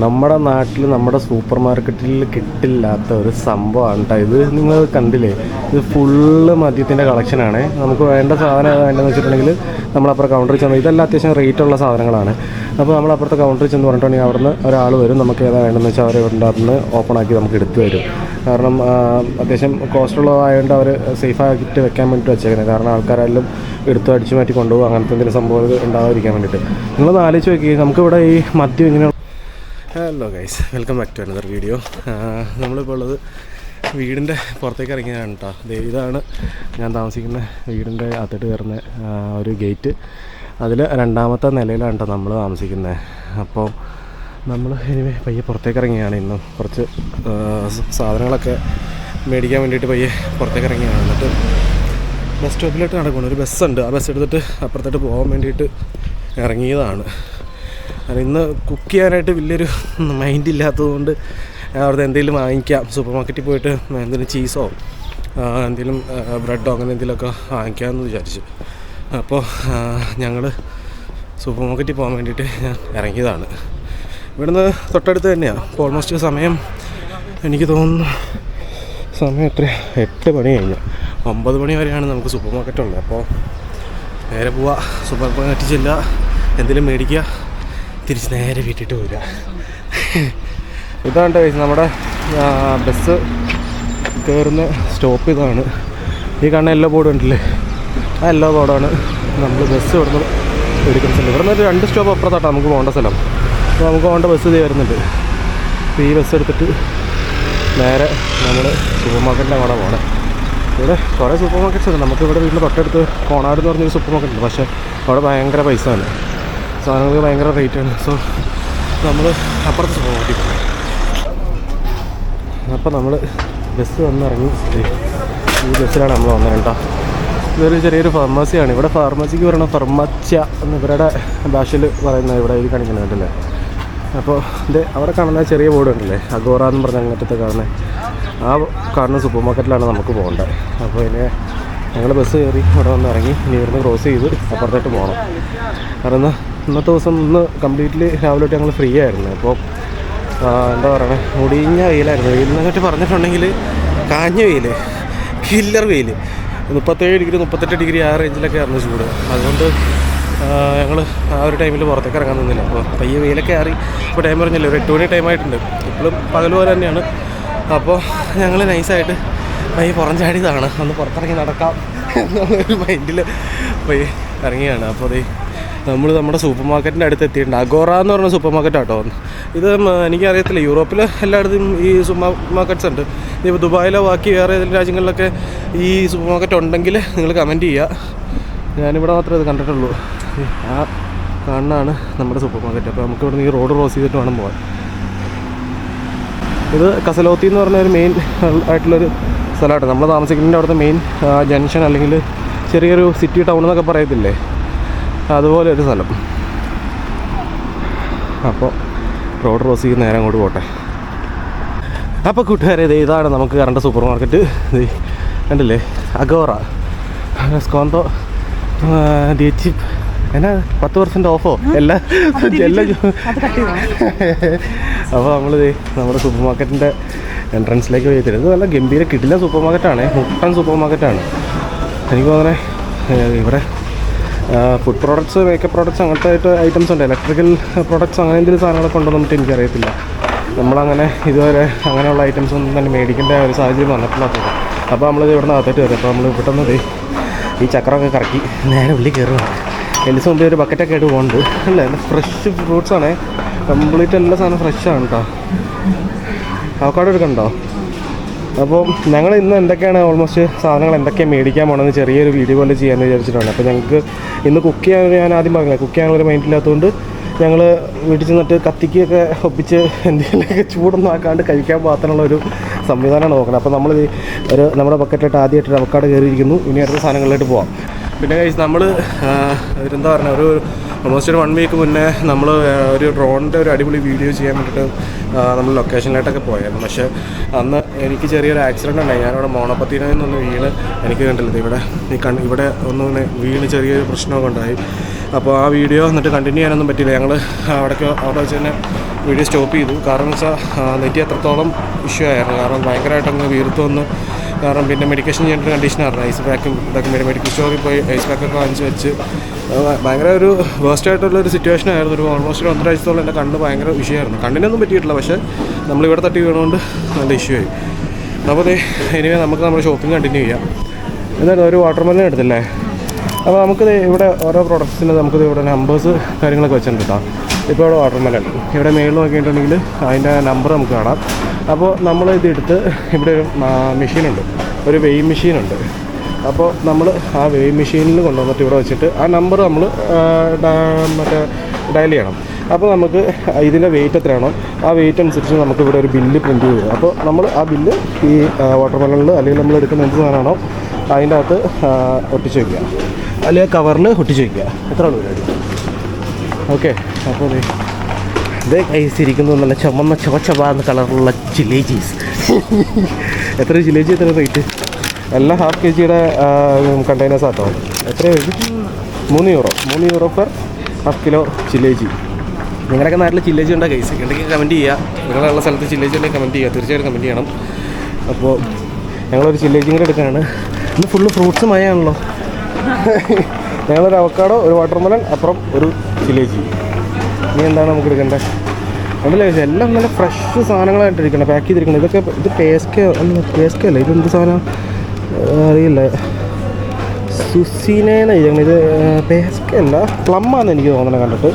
നമ്മുടെ നാട്ടിൽ നമ്മുടെ സൂപ്പർ മാർക്കറ്റിൽ കിട്ടില്ലാത്ത ഒരു സംഭവമാണ് കേട്ടോ ഇത് നിങ്ങൾ കണ്ടില്ലേ? ഇത് ഫുള്ള് മദ്യത്തിന്റെ കളക്ഷനാണ്. നമുക്ക് വേണ്ട സാധനം വേണ്ടതെന്ന് വെച്ചിട്ടുണ്ടെങ്കിൽ നമ്മളപ്പുറം കൗണ്ടറിൽ ചെന്ന് ഇതെല്ലാം അത്യാവശ്യം റേറ്റ് ഉള്ള സാധനങ്ങളാണ്. അപ്പോൾ നമ്മളപ്പുറത്തെ കൗണ്ടറിൽ ചെന്ന് പറഞ്ഞിട്ടുണ്ടെങ്കിൽ അവിടുന്ന് ഒരാൾ വരും. നമുക്ക് ഏതാ വേണ്ടതെന്ന് വെച്ചാൽ അവർ ഇവിടെ അതിന് ഓപ്പൺ ആക്കി നമുക്ക് എടുത്തു തരും. കാരണം അത്യാവശ്യം കോസ്റ്റ് ഉള്ളതായതുകൊണ്ട് അവർ സേഫ് ആക്കിയിട്ട് വെക്കാൻ വേണ്ടി വെച്ചേക്കുന്നത് കാരണം ആൾക്കാരെല്ലാം എടുത്ത് അടിച്ചു മാറ്റി കൊണ്ടുപോകും. അങ്ങനത്തെ എന്തെങ്കിലും സംഭവം ഉണ്ടാകാതിരിക്കാൻ വേണ്ടിയിട്ട് നിങ്ങളൊന്ന് ആലോചിച്ച് നോക്കി നമുക്കിവിടെ ഈ മദ്യം ഇങ്ങനെ hello guys welcome back to another video നമ്മളിപ്പോൾ ഉള്ളത് വീടിന്റെ പുറത്തേക്ക് ഇറങ്ങിയതാണ് കേട്ടോ ഇതാണ് ഞാൻ താമസിക്കുന്ന വീടിന്റെ അകത്തോട്ട് കയറുന്ന ഒരു ഗേറ്റ് അതിൽ രണ്ടാമത്തെ നിലയിലാണ് കേട്ടോ നമ്മൾ താമസിക്കുന്നത് അപ്പോൾ നമ്മൾ ഇനി പയ്യെ പുറത്തേക്ക് ഇറങ്ങിയാണ് ഇന്നും. കുറച്ച് സാധനങ്ങളൊക്കെ മേടിക്കാൻ വേണ്ടിയിട്ട് പയ്യെ പുറത്തേക്ക് ഇറങ്ങിയാണ്. എന്നിട്ട് ബസ് സ്റ്റോപ്പിലോട്ട് നടക്കുന്നു ഒരു ബസ്സുണ്ട് ആ ബസ് എടുത്തിട്ട് അപ്പുറത്തോട്ട് പോകാൻ വേണ്ടിയിട്ട് ഇറങ്ങിയതാണ്. കാരണം ഇന്ന് കുക്ക് ചെയ്യാനായിട്ട് വലിയൊരു മൈൻഡ് ഇല്ലാത്തതുകൊണ്ട് അവിടെ എന്തെങ്കിലും വാങ്ങിക്കാം. സൂപ്പർ മാർക്കറ്റിൽ പോയിട്ട് എന്തെങ്കിലും ചീസോ എന്തെങ്കിലും ബ്രെഡോ അങ്ങനെ എന്തെങ്കിലുമൊക്കെ വാങ്ങിക്കാമെന്ന് വിചാരിച്ചു. അപ്പോൾ ഞങ്ങൾ സൂപ്പർ മാർക്കറ്റിൽ പോകാൻ വേണ്ടിയിട്ട് ഞാൻ ഇറങ്ങിയതാണ്. ഇവിടുന്ന് തൊട്ടടുത്ത് തന്നെയാണ് അപ്പോൾ ഓൾമോസ്റ്റ് സമയം എനിക്ക് തോന്നുന്നു സമയം എത്ര? എട്ട് മണി കഴിഞ്ഞു. ഒമ്പത് മണി വരെയാണ് നമുക്ക് സൂപ്പർ മാർക്കറ്റ് ഉള്ളത്. അപ്പോൾ നേരെ പോവുക സൂപ്പർ മാർക്കറ്റ് ചെല്ലുക എന്തെങ്കിലും മേടിക്കുക തിരിച്ച് നേരെ വീട്ടിട്ട് പോരുക. ഇതാണ് കേസ് നമ്മുടെ ബസ് കയറുന്ന സ്റ്റോപ്പ് ഇതാണ്. ഈ കാണുന്ന എല്ലാ ബോർഡ് ഉണ്ടല്ലേ ആ എല്ലാ ബോർഡാണ് നമ്മൾ ബസ് ഇവിടുന്ന് എടുക്കുന്ന സ്ഥലം. ഇവിടെ നിന്ന് രണ്ട് സ്റ്റോപ്പ് അപ്പുറത്താട്ടോ നമുക്ക് പോകേണ്ട സ്ഥലം. അപ്പോൾ നമുക്ക് പോകേണ്ട ബസ് ഇത് വരുന്നുണ്ട്. അപ്പോൾ ഈ ബസ് എടുത്തിട്ട് നേരെ നമ്മൾ സൂപ്പർ മാർക്കറ്റിന്റെ അവിടെ പോകണം ഇവിടെ കുറേ സൂപ്പർ മാർക്കറ്റ്സ് ഉണ്ട്. നമുക്ക് ഇവിടെ വീട്ടിൽ തൊട്ടടുത്ത് കോണാട് എന്ന് പറഞ്ഞൊരു സൂപ്പർ മാർക്കറ്റ് ഉണ്ട്. പക്ഷേ അവിടെ ഭയങ്കര പൈസ ആണ്. സാധനങ്ങൾക്ക് ഭയങ്കര റേറ്റ് ആണ്. സോ നമ്മൾ അപ്പുറത്ത് സൂപ്പർ മാർക്കറ്റിൽ പോകും അപ്പോൾ നമ്മൾ ബസ് വന്നിറങ്ങി. ഈ ബസ്സിലാണ് നമ്മൾ വന്നത് കേട്ടോ. ഇതൊരു ചെറിയൊരു ഫാർമസിയാണ് ഇവിടെ ഫാർമസിക്ക് പറയണ ഫർമച്ച എന്ന് ഇവരുടെ ഭാഷയിൽ പറയുന്നത് ഇവിടെ ഇത് കേട്ടല്ലേ അപ്പോൾ ഇത് അവിടെ കാണുന്ന ചെറിയ ബോർഡ് ഉണ്ടല്ലേ? അഗോറ എന്ന് പറഞ്ഞ അങ്ങനത്തെ കാണുന്നത് ആ കാണുന്ന സൂപ്പർ മാർക്കറ്റിലാണ് നമുക്ക് പോകേണ്ടത്. അപ്പോൾ ഇതിനെ ഞങ്ങൾ ബസ് കയറി ഇവിടെ വന്ന് ഇറങ്ങി ഇനി ഇവിടുന്ന് ക്രോസ് ചെയ്ത് അപ്പുറത്തോട്ട് പോകണം. കാരണം ഇന്നത്തെ ദിവസം ഇന്ന് കംപ്ലീറ്റ്ലി രാവിലെ തൊട്ട് ഞങ്ങൾ ഫ്രീ ആയിരുന്നു അപ്പോൾ എന്താ പറയുക മുടിഞ്ഞ വെയിലായിരുന്നു. വെയിലിനെ പറ്റി പറഞ്ഞിട്ടുണ്ടെങ്കിൽ കാഞ്ഞ വെയിൽ കില്ലർ വെയിൽ മുപ്പത്തേഴ് ഡിഗ്രി മുപ്പത്തെട്ട് ഡിഗ്രി ആ റേഞ്ചിലൊക്കെ ആയിരുന്നു ചൂട്. അതുകൊണ്ട് ഞങ്ങൾ ആ ഒരു ടൈമിൽ പുറത്തേക്ക് ഇറങ്ങാൻ നിന്നില്ല. അപ്പോൾ പയ്യെ വെയിലൊക്കെ ആറി. ഇപ്പോൾ ടൈം പറഞ്ഞില്ല ഒരു എട്ട് മണി ടൈമായിട്ടുണ്ട് ഇപ്പോഴും പകൽ പോലെ തന്നെയാണ്. അപ്പോൾ ഞങ്ങൾ നൈസായിട്ട് പയ്യെ പുറം ചാടിയതാണ് ഒന്ന് പുറത്തിറങ്ങി നടക്കാം. എന്നുള്ളൊരു മൈൻഡിൽ പയ്യെ ഇറങ്ങിയാണ്. അപ്പോൾ അതേ നമ്മൾ നമ്മുടെ സൂപ്പർ മാർക്കറ്റിന്റെ അടുത്ത് എത്തിയിട്ടുണ്ട്. അഗോറ എന്ന് പറഞ്ഞ സൂപ്പർ മാർക്കറ്റ് ആട്ടോ ഇത് എനിക്കറിയത്തില്ല. യൂറോപ്പിൽ എല്ലായിടത്തും ഈ സൂപ്പർ മാർക്കറ്റ്സ് ഉണ്ട്. ഇപ്പോൾ ദുബായിലോ ബാക്കി വേറെ ഏതെങ്കിലും രാജ്യങ്ങളിലൊക്കെ ഈ സൂപ്പർ മാർക്കറ്റ് ഉണ്ടെങ്കിൽ നിങ്ങൾ കമന്റ് ചെയ്യുക ഞാനിവിടെ മാത്രമേ ഇത് കണ്ടിട്ടുള്ളൂ. ആ കാണാനാണ് നമ്മുടെ സൂപ്പർ മാർക്കറ്റ് അപ്പോൾ നമുക്ക് ഇവിടെ ഈ റോഡ് ക്രോസ് ചെയ്തിട്ട് വേണം പോകാൻ ഇത് കസലോത്തി എന്ന് പറഞ്ഞ ഒരു മെയിൻ ആയിട്ടുള്ളൊരു സ്ഥലമാണ്. നമ്മൾ താമസിക്കുന്നതിന്റെ അവിടുത്തെ മെയിൻ ജംഗ്ഷൻ അല്ലെങ്കിൽ ചെറിയൊരു സിറ്റി ടൗൺ എന്നൊക്കെ പറയത്തില്ലേ? അതുപോലെ ഒരു സ്ഥലം. അപ്പോൾ റോഡ് ക്രോസ് ചെയ്ത് നേരെ അങ്ങോട്ട് പോട്ടെ. അപ്പോൾ കൂട്ടുകാരെ ഇത് ഇതാണ് നമുക്ക് കറണ്ട് സൂപ്പർ മാർക്കറ്റ് ഇത് കണ്ടില്ലേ അഗോറ സ്കോന്തോ ദേച്ചി എന്നാ പത്ത് പെർസെന്റ് ഓഫോ എല്ലാ എല്ലാ അപ്പോൾ നമ്മൾ നമ്മുടെ സൂപ്പർ മാർക്കറ്റിന്റെ എൻട്രൻസിലേക്ക് പോയി തരും ഇത് നല്ല ഗംഭീര കിട്ടില്ല സൂപ്പർ മാർക്കറ്റാണ് മുട്ടൻ സൂപ്പർ മാർക്കറ്റാണ് എനിക്ക് തോന്നണേ ഇവിടെ ഫുഡ് പ്രോഡക്ട്സ് മേക്കപ്പ് പ്രോഡക്ട്സ് അങ്ങനത്തെ ആയിട്ട് ഐറ്റംസ് ഉണ്ട്. ഇലക്ട്രിക്കൽ പ്രോഡക്ട്സ് അങ്ങനെ എന്തെങ്കിലും സാധനങ്ങളൊക്കെ ഉണ്ടോ എന്നിട്ട് എനിക്കറിയത്തില്ല. നമ്മളങ്ങനെ ഇതുവരെ അങ്ങനെയുള്ള ഐറ്റംസ് ഒന്നും തന്നെ മേടിക്കേണ്ട ഒരു സാഹചര്യം വന്നിട്ടില്ലാത്തത് അപ്പോൾ നമ്മൾ ഇവിടെ നിന്ന് അകത്തേറ്റ് വരും. അപ്പോൾ നമ്മൾ ദേ ഈ ചക്രമൊക്കെ കറക്കി നേരെ ഉള്ളിൽ കയറുകയാണ് എന്റെ മുമ്പേ ഒരു ബക്കറ്റൊക്കെ ആയിട്ട് പോകുന്നുണ്ട് അല്ലേ? ഫ്രഷ് ഫ്രൂട്ട്സ് ആണേ. കംപ്ലീറ്റ് എല്ലാ സാധനം ഫ്രഷാണ് കേട്ടോ അവക്കാട് എടുക്കണ്ടോ അപ്പോൾ ഞങ്ങൾ ഇന്ന് എന്തൊക്കെയാണ് ഓൾമോസ്റ്റ് സാധനങ്ങൾ എന്തൊക്കെയാണ് മേടിക്കാൻ പോകണമെന്ന് ചെറിയൊരു വീഡിയോ പോലെ ചെയ്യാമെന്ന് വിചാരിച്ചിട്ടാണ്. അപ്പോൾ ഞങ്ങൾക്ക് ഇന്ന് കുക്ക് ചെയ്യാൻ ഞാൻ ആദ്യം പറഞ്ഞില്ല കുക്ക് ചെയ്യാനുള്ളൊരു മൈൻഡ് ഇല്ലാത്തതുകൊണ്ട് ഞങ്ങൾ വീട്ടിൽ ചെന്നിട്ട് കത്തിക്കൊക്കെ ഒപ്പിച്ച് എന്തെങ്കിലുമൊക്കെ ചൂടൊന്നും ആക്കാണ്ട് കഴിക്കാൻ പാകത്തിനുള്ള ഒരു സംവിധാനമാണ് നോക്കുന്നത് അപ്പോൾ നമ്മൾ ഒരു നമ്മുടെ ബക്കറ്റിലിട്ട് ആദ്യമായിട്ട് അവക്കാട് കയറിയിരിക്കുന്നു. ഇനി അടുത്ത സാധനങ്ങളിലോട്ട് പോകാം പിന്നെ കഴിച്ച് നമ്മൾ എന്താ പറയുക ഒരു ഓൾമോസ്റ്റ് ഒരു വൺ വീക്ക് മുന്നേ നമ്മൾ ഒരു ഡ്രോണിന്റെ ഒരു അടിപൊളി വീഡിയോ ചെയ്യാൻ വേണ്ടിയിട്ട് നമ്മൾ ലൊക്കേഷനിലായിട്ടൊക്കെ പോയായിരുന്നു. പക്ഷേ അന്ന് എനിക്ക് ചെറിയൊരു ആക്സിഡന്റ് ഉണ്ടായി. ഞാനിവിടെ മോണപ്പത്തിയിൽ നിന്നൊന്ന് വീണ് എനിക്ക് കണ്ടില്ല ഇവിടെ ഈ കൺ ഇവിടെ ഒന്ന് വീണ് ചെറിയൊരു പ്രശ്നമൊക്കെ ഉണ്ടായി. അപ്പോൾ ആ വീഡിയോ എന്നിട്ട് കണ്ടിന്യൂ ചെയ്യാനൊന്നും പറ്റിയില്ല. ഞങ്ങൾ അവിടേക്ക് അവിടെ വെച്ച് തന്നെ വീഡിയോ സ്റ്റോപ്പ് ചെയ്തു. കാരണം വെച്ചാൽ നെറ്റി അത്രത്തോളം ഇഷ്യൂ ആയിരുന്നു. കാരണം ഭയങ്കരമായിട്ട് വീർത്തു വീർത്ത് വന്ന് കാരണം പിന്നെ മെഡിക്കേഷൻ ചെയ്യേണ്ട കണ്ടീഷനായിരുന്നു ഐസ് പാക്കും ഇതൊക്കെ മെഡി- മെഡിക്കൽ സ്റ്റോറിൽ പോയി ഐസ് പാക്കൊക്കെ വാങ്ങിച്ച് വെച്ച്. ഭയങ്കര ഒരു വേസ്റ്റ് ആയിട്ടുള്ള ഒരു സിറ്റുവേഷൻ ആയിരുന്നു. ഒരു ഓൾമോസ്റ്റ് ഒരു ഒന്നരാഴ്ചത്തോളം എന്റെ കണ്ണ് ഭയങ്കര വിഷയമായിരുന്നു. കണ്ണിനൊന്നും പറ്റിയിട്ടില്ല. പക്ഷേ നമ്മളിവിടെ തട്ടി വീണുകൊണ്ട് നല്ല ഇഷ്യൂ ആയി. അപ്പോൾ ഇനി നമുക്ക് നമ്മുടെ ഷോപ്പിംഗ് കണ്ടിന്യൂ ചെയ്യാം. എന്തായാലും ഒരു വാട്ടർ മെല്ലൻ എടുത്തില്ലേ? അപ്പോൾ നമുക്ക് ഇവിടെ ഓരോ പ്രോഡക്ട്സിന്റെ നമുക്കിത് ഇവിടെ നമ്പേഴ്സ് കാര്യങ്ങളൊക്കെ വെച്ചിട്ടുണ്ട് കേട്ടോ ഇപ്പോൾ ഇവിടെ വാട്ടർ മെലൺ ഇവിടെ മേളിൽ നോക്കിയിട്ടുണ്ടെങ്കിൽ അതിന്റെ നമ്പർ നമുക്ക് കാണാം. അപ്പോൾ നമ്മൾ ഇതെടുത്ത് ഇവിടെ ഒരു മെഷീനുണ്ട് ഒരു വെയിങ് മെഷീനുണ്ട് അപ്പോൾ നമ്മൾ ആ വെയിങ് മെഷീനിൽ കൊണ്ടുവന്നിട്ട് ഇവിടെ വെച്ചിട്ട് ആ നമ്പർ നമ്മൾ മറ്റേ ഡയൽ ചെയ്യണം. അപ്പോൾ നമുക്ക് ഇതിന്റെ വെയിറ്റ് എത്രയാണോ ആ വെയിറ്റ് അനുസരിച്ച് നമുക്ക് ഇവിടെ ഒരു ബില്ല് പ്രിന്റ് ചെയ്ത്. അപ്പോൾ നമ്മൾ ആ ബില്ല് ഈ വാട്ടർ മെലണിൽ അല്ലെങ്കിൽ നമ്മൾ എടുക്കുന്ന എന്ത് സാധനമാണോ അതിന്റെ അകത്ത് ഒട്ടിച്ച് വയ്ക്കുക അല്ലെങ്കിൽ കവറിൽ ഒട്ടിച്ച് വയ്ക്കുക എത്ര ഉള്ളൂ ഓക്കെ അപ്പോൾ ഇതേ കൈ കൈസിരിക്കുന്നത് നല്ല ചുമന്ന ചുവച്ചവാന്ന് കളറുള്ള ജിലേജീസ് എത്ര ജിലേജി എത്ര റേറ്റ് എല്ലാം ഹാഫ് കെ ജിയുടെ കണ്ടെയ്നേഴ്സ് ആട്ടോ. എത്ര മൂന്ന് യൂറോ മൂന്ന് യൂറോ പെർ ഹാഫ് കിലോ ചില്ലേജി നിങ്ങളൊക്കെ നാട്ടിൽ ചില്ലേജി ഉണ്ടോ കൈസ് ഉണ്ടെങ്കിൽ കമന്റ് ചെയ്യുക നിങ്ങളുള്ള സ്ഥലത്ത് ചില്ലേജി ഉണ്ടെങ്കിൽ കമന്റ് ചെയ്യുക തീർച്ചയായിട്ടും കമന്റ് ചെയ്യണം. അപ്പോൾ ഞങ്ങളൊരു ചില്ലേജി കൂടെ എടുക്കുകയാണ് ഇന്ന് ഫുള്ള് ഫ്രൂട്ട്സ് മഴയാണല്ലോ ഞങ്ങളൊരു അവക്കാടോ ഒരു വാട്ടർമെലൺ അപ്പുറം ഒരു ചില്ലേജി ഇനി എന്താണ് നമുക്ക് എടുക്കേണ്ടത് ഉണ്ടല്ലേ ഇത് എല്ലാം നല്ല ഫ്രഷ് സാധനങ്ങളായിട്ട് സാധനങ്ങളായിട്ടിരിക്കണം പാക്ക് ചെയ്തിരിക്കണം. ഇതൊക്കെ ഇത് പേസ്കേ അല്ല പേസ്കേ അല്ല? ഇതെന്ത് സാധനം? അറിയില്ല. സുസീനേന്ന് എഴുതണം ഇത് പേസ്കേ അല്ല പ്ലമ്മാന്ന് എനിക്ക് തോന്നണം കണ്ടിട്ട്.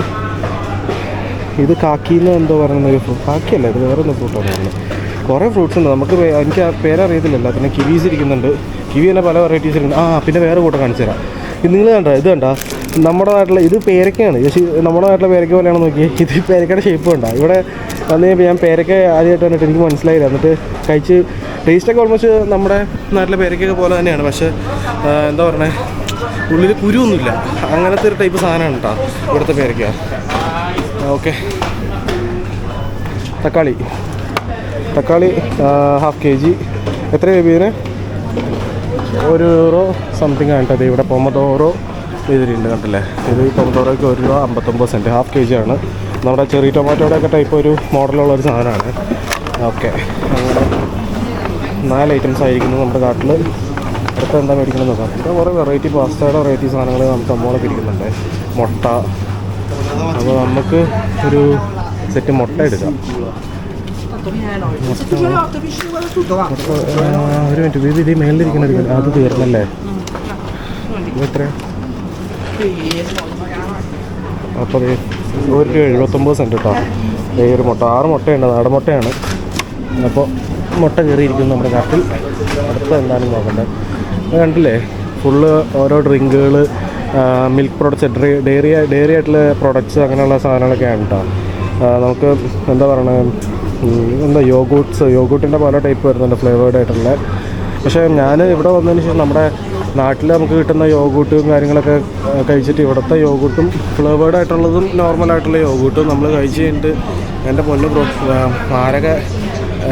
ഇത് കാക്കിന്ന് എന്തോ പറയുന്ന ഒരു ഫ്രൂട്ട് കാക്കിയല്ല ഇത് വേറെ എന്തോ ഫ്രൂട്ടാണ് പറയുന്നത് കുറേ ഫ്രൂട്ട്സ് ഉണ്ട്. നമുക്ക് എനിക്ക് ആ പേരറിയത്തില്ലല്ലോ. പിന്നെ കിവീസ് ഇരിക്കുന്നുണ്ട്. കിവി തന്നെ പല വെറൈറ്റീസ് ഇരിക്കുന്നുണ്ട്. ആ പിന്നെ വേറെ കൂട്ടം കാണിച്ചു തരാം നിങ്ങൾ കണ്ടോ? ഇത് കണ്ടോ? നമ്മുടെ നാട്ടിലെ ഇത് പേരക്കയാണ്. നമ്മുടെ നാട്ടിലെ പേരക്ക പോലെയാണ് നോക്കി. ഇത് പേരക്കയുടെ ഷേപ്പ് കണ്ട. ഇവിടെ വന്ന് ഞാൻ പേരക്ക ആദ്യമായിട്ട് വന്നിട്ട് എനിക്ക് മനസ്സിലായില്ല. എന്നിട്ട് കഴിച്ച് ടേസ്റ്റൊക്കെ ഓൾമോസ്റ്റ് നമ്മുടെ നാട്ടിലെ പേരക്കൊക്കെ പോലെ തന്നെയാണ്. പക്ഷേ എന്താ പറയണേ? ഉള്ളിൽ കുരുവൊന്നുമില്ല. അങ്ങനത്തെ ഒരു ടൈപ്പ് സാധനമാണ് കേട്ടോ ഇവിടുത്തെ പേരക്ക. ഓക്കെ തക്കാളി. തക്കാളി ഹാഫ് കെ ജി എത്ര രൂപ ഇതിന്? ഒരു യൂറോ സംതിങ് ആണ് കേട്ടോ. ഇവിടെ പൊമതോറോ ഇതിലുണ്ട് കണ്ടില്ലേ? ഇത് പൊമതോറോയ്ക്ക് ഒരു രൂപ അമ്പത്തൊമ്പത് സെന്റ് ഹാഫ് കെ ജി ആണ്. നമ്മുടെ ചെറിയ ടൊമാറ്റോയുടെ ഒക്കെ ടൈപ്പ് ഒരു മോഡലുള്ള ഒരു സാധനമാണ്. ഓക്കെ. അങ്ങനെ നാല് ഐറ്റംസ് ആയിരിക്കുന്നു നമ്മുടെ കാട്ടിൽ അടുത്ത എന്താ മേടിക്കണം നോക്കാം. ഇവിടെ കുറേ വെറൈറ്റി പാസ്തയുടെ വെറൈറ്റി സാധനങ്ങൾ നമുക്ക് അമ്മോളെ പിടിക്കുന്നുണ്ട് മുട്ട. അപ്പോൾ നമുക്ക് ഒരു സെറ്റ് മുട്ട എടുക്കാം. ഒരു മിനിറ്റ്. ഇത് ഇത് എടുക്കണം അത് തീർന്നല്ലേ? എത്ര അപ്പോൾ ഒരു രൂപ എഴുപത്തൊമ്പത് സെന്റ് കേട്ടോ ഒരു മുട്ട. ആറ് മുട്ടയുണ്ട്. നാടൻ മുട്ടയാണ്. അപ്പോൾ മുട്ട കയറിയിരിക്കുന്നു നമ്മുടെ കാട്ടിൽ അടുത്ത എന്താണെന്ന് നോക്കണ്ടേ. ഇത് കണ്ടില്ലേ? ഫുള്ള് ഓരോ ഡ്രിങ്കുകൾ മിൽക്ക് പ്രോഡക്റ്റ്സ് ഡെയറി ഡെയറി ആയിട്ടുള്ള പ്രോഡക്റ്റ്സ് അങ്ങനെയുള്ള സാധനങ്ങളൊക്കെയാണ് കേട്ടോ നമുക്ക് എന്താ പറയണത്? ഉം, എന്താ യോഗൂട്ട്സ് യോഗൂട്ടിന്റെ പല ടൈപ്പ് വരുന്നുണ്ട് ഫ്ലേവേർഡ് ആയിട്ടുള്ള. പക്ഷേ ഞാൻ ഇവിടെ വന്നതിന് ശേഷം നമ്മുടെ നാട്ടിൽ നമുക്ക് കിട്ടുന്ന യോഗൂട്ടും കാര്യങ്ങളൊക്കെ കഴിച്ചിട്ട് ഇവിടുത്തെ യോഗൂട്ടും ഫ്ലേവേർഡ് ആയിട്ടുള്ളതും നോർമൽ ആയിട്ടുള്ള യോഗൂട്ടും നമ്മൾ കഴിച്ച് കഴിഞ്ഞിട്ട് എന്റെ പൊന്ന് പ്രോ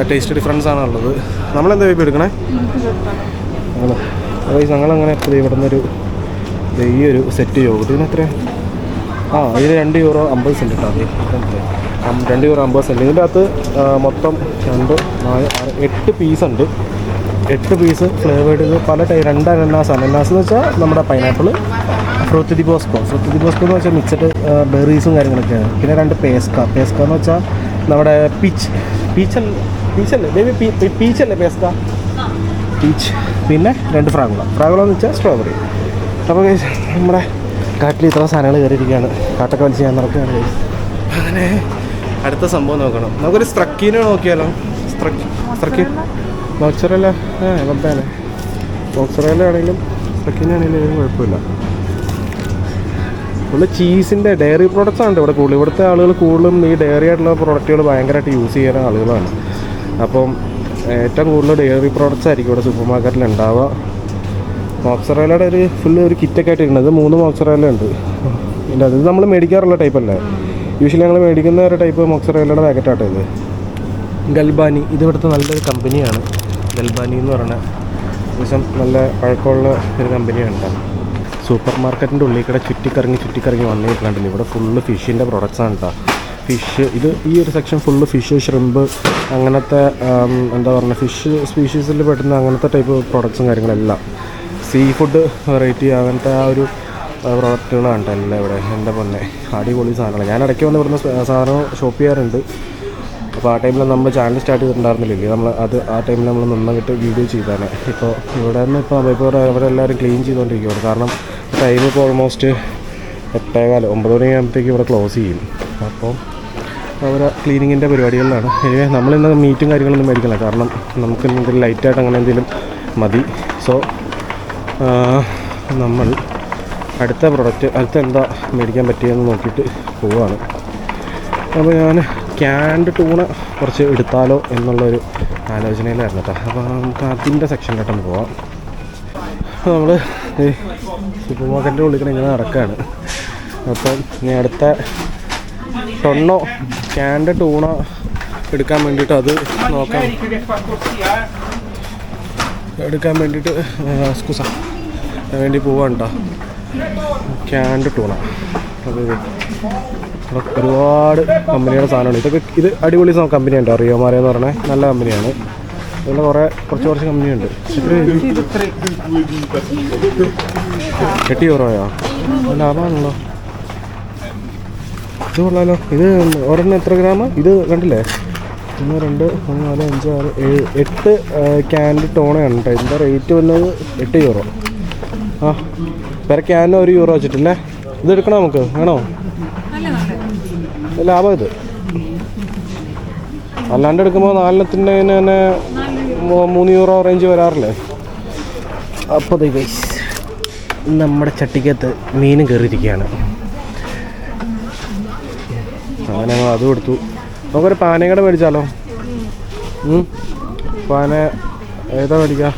ടേസ്റ്റ് ഡിഫറൻസ് ആണ് ഉള്ളത് നമ്മളെന്താ ഇപ്പോൾ എടുക്കണേ? അപ്പോൾ ഞങ്ങളങ്ങനെ ഇപ്പോൾ ഇവിടെ നിന്നൊരു ദേ ഈ ഒരു സെറ്റ് യോഗൂട്ട്. ഇതിന് എത്ര ആ ഇതിന് രണ്ട് യൂറോ അമ്പത് സെന്റ് കേട്ടോ രണ്ട് യൂറോ അമ്പത് സെന്റ് ഇതിന്റെ അകത്ത് മൊത്തം രണ്ട് നാല് ആറ് എട്ട് പീസ് ഉണ്ട്. എട്ട് പീസ് ഫ്ലേവേഡ് ഇത് പല ടൈ രണ്ട് അനന്നാസ് അനന്നാസ് എന്ന് വെച്ചാൽ നമ്മുടെ പൈനാപ്പിൾ ഫ്രൂത്തി ബോസ്കോ ഫ്രൂത്തി ബോസ്കോ എന്ന് വെച്ചാൽ മിക്സഡ് ബെറീസും കാര്യങ്ങളൊക്കെയാണ്. പിന്നെ രണ്ട് പേസ്ക പേസ്ക എന്ന് വെച്ചാൽ നമ്മുടെ പീച്ച് പീച്ചൽ പീച്ചല്ലേ ബേബി പീച്ചല്ലേ പേസ്ക പീച്ച് പിന്നെ രണ്ട് ഫ്രാഗുള ഫ്രാഗുള എന്ന് വെച്ചാൽ സ്ട്രോബെറി അപ്പോൾ നമ്മുടെ കാട്ടിൽ ഇത്ര സാധനങ്ങൾ കയറിയിരിക്കുകയാണ്. കാട്ടൊക്കെ വലിച്ച് ഞാൻ നടക്കുകയാണ്. അങ്ങനെ അടുത്ത സംഭവം നോക്കണം. നമുക്കൊരു സ്ട്രക്കീനെ നോക്കിയാലോ? സ്ട്രക്കി ബോക്സറല്ല മോക്സറല്ല ഏ വെബ്ബാണ് മോക്സറല്ല ആണെങ്കിലും സ്ട്രക്കീന ആണെങ്കിലും ഇതിന് കുഴപ്പമില്ല. ഫുള്ള് ചീസിന്റെ ഡയറി പ്രോഡക്റ്റ്സ് ആണ് ഇവിടെ കൂടുതൽ. ഇവിടുത്തെ ആളുകൾ കൂടുതലും ഈ ഡയറി ആയിട്ടുള്ള പ്രോഡക്റ്റുകൾ ഭയങ്കരമായിട്ട് യൂസ് ചെയ്യുന്ന ആളുകളാണ്. അപ്പം ഏറ്റവും കൂടുതൽ ഡയറി പ്രോഡക്റ്റ്സ് ആയിരിക്കും ഇവിടെ സൂപ്പർ മാർക്കറ്റിൽ ഉണ്ടാവുക. മോക്സറേലയുടെ ഒരു ഫുള്ള് ഒരു കിറ്റൊക്കെ ആയിട്ട് മൂന്ന് മോക്സറേല ഉണ്ട്. ഇല്ല അത് നമ്മൾ മേടിക്കാറുള്ള ടൈപ്പ് അല്ലേ? യൂഷ്വലി ഞങ്ങൾ മേടിക്കുന്ന ഒരു ടൈപ്പ് മോക്സറേലയുടെ പാക്കറ്റാട്ടോ ഇത്. ഗൽബാനി ഇത് ഇവിടുത്തെ നല്ലൊരു കമ്പനിയാണ് ഗൽബാനി എന്ന് പറയുന്ന ഏകദേശം നല്ല പഴക്കമുള്ള ഒരു കമ്പനിയാണ് സൂപ്പർ മാർക്കറ്റിന്റെ ഉള്ളിൽ കൂടെ ചുറ്റിക്കറങ്ങി ചുറ്റിക്കറങ്ങി വന്നിട്ടുണ്ടല്ലോ ഇവിടെ ഫുള്ള് ഫിഷിന്റെ പ്രൊഡക്ട്സാണ് കേട്ടോ ഫിഷ് ഇത് ഈ ഒരു സെക്ഷൻ ഫുള്ള് ഫിഷ് ഷ്രിമ്പ് അങ്ങനത്തെ എന്താ പറയുക ഫിഷ് സ്പീഷീസിൽ പെട്ടുന്ന അങ്ങനത്തെ ടൈപ്പ് പ്രൊഡക്ട്സും കാര്യങ്ങളെല്ലാം. സീ ഫുഡ് വെറൈറ്റി അങ്ങനത്തെ ആ ഒരു പ്രോഡക്റ്റുകളാണ് കേട്ടോ എല്ലാം ഇവിടെ. എന്റെ പൊന്നെ. അടിപൊളി സാധനമാണ് ഞാൻ ഇടയ്ക്ക് വന്ന് ഇവിടുന്ന് സാധനം ഷോപ്പ് ചെയ്യാറുണ്ട്. അപ്പോൾ ആ ടൈമിൽ നമ്മൾ ചാനൽ സ്റ്റാർട്ട് ചെയ്തിട്ടുണ്ടായിരുന്നില്ലേ? നമ്മൾ അത് ആ ടൈമിൽ നമ്മൾ നിന്നിട്ട് വീഡിയോ ചെയ്താണ് ഇപ്പോൾ ഇവിടെ നിന്ന് ഇപ്പോൾ ഇപ്പോൾ ഇവിടെ എല്ലാവരും ക്ലീൻ ചെയ്തുകൊണ്ടിരിക്കുകയാണ് കാരണം ടൈം ഇപ്പോൾ ഓൾമോസ്റ്റ് എട്ടേകാലം ഒമ്പത് മണി ആകുമ്പോഴത്തേക്ക് ഇവിടെ ക്ലോസ് ചെയ്യും. അപ്പോൾ അവർ ക്ലീനിങ്ങിന്റെ പരിപാടികളിലാണ്. ഇനി നമ്മളിന്ന് മീറ്റും കാര്യങ്ങളൊന്നും മേടിക്കില്ല. കാരണം നമുക്ക് എന്തെങ്കിലും ലൈറ്റായിട്ട് അങ്ങനെ എന്തെങ്കിലും മതി. സോ നമ്മൾ അടുത്ത പ്രൊഡക്റ്റ് അടുത്ത എന്താ മേടിക്കാൻ പറ്റിയെന്ന് നോക്കിയിട്ട് പോവുകയാണ് അപ്പോൾ ഞാൻ ക്യാൻഡ് ടൂണ കുറച്ച് എടുത്താലോ എന്നുള്ളൊരു ആലോചനയിലായിരുന്നു കേട്ടോ അപ്പോൾ നമുക്ക് അതിന്റെ സെക്ഷനിലോട്ടൊന്ന് പോവാം. നമ്മൾ സൂപ്പർ മാർക്കറ്റിന്റെ ഉള്ളിൽ ഇങ്ങനെ നടക്കുകയാണ് അപ്പം ഇനി അടുത്ത ടൊണ്ണോ ക്യാൻഡ് ടൂണ എടുക്കാൻ വേണ്ടിയിട്ട് അത് നോക്കാം. എടുക്കാൻ വേണ്ടിയിട്ട് സ്കൂസ വേണ്ടി പോവാണ് കേട്ടോ ക്യാൻഡ് ടൂണാണ് ഒരുപാട് കമ്പനിയുടെ സാധനമാണ്. ഇതൊക്കെ ഇത് അടിപൊളി കമ്പനിയുണ്ട് റിയോമാരെ എന്ന് പറഞ്ഞാൽ നല്ല കമ്പനിയാണ്. അതുപോലെ കുറേ കുറച്ച് കുറച്ച് കമ്പനിയുണ്ട്. എട്ടി യൂറോയോ ലാഭമാണല്ലോ ഇത് കൊള്ളാലോ. ഇത് ഒരെണ്ണം എത്ര ഗ്രാമ ഇത് കണ്ടില്ലേ? ഒന്ന് രണ്ട് മൂന്ന് നാല് അഞ്ച് ആറ് ഏഴ് എട്ട് ക്യാൻഡ് ടോണയാണ് കേട്ടോ ഇതിന്റെ റേറ്റ് വന്നത് എട്ട് യൂറോ ആ പെര ഒരു യൂറോ വെച്ചിട്ടില്ലേ? ഇത് എടുക്കണോ നമുക്ക്? വേണോ? ലാഭം ഇത്. അല്ലാണ്ട് എടുക്കുമ്പോൾ നാലെണ്ണത്തിന്റെ തന്നെ മൂന്ന് യൂറോ റേഞ്ച് വരാറില്ലേ? അപ്പോൾ ഗൈസ് നമ്മുടെ ചട്ടിക്കകത്ത് മീനും കയറിയിരിക്കുകയാണ് അങ്ങനെ ഞങ്ങൾ അതും എടുത്തു. നമുക്കൊരു പാനയും കൂടെ മേടിച്ചാലോ? ഉം? പാന ഏതാ മേടിക്കുക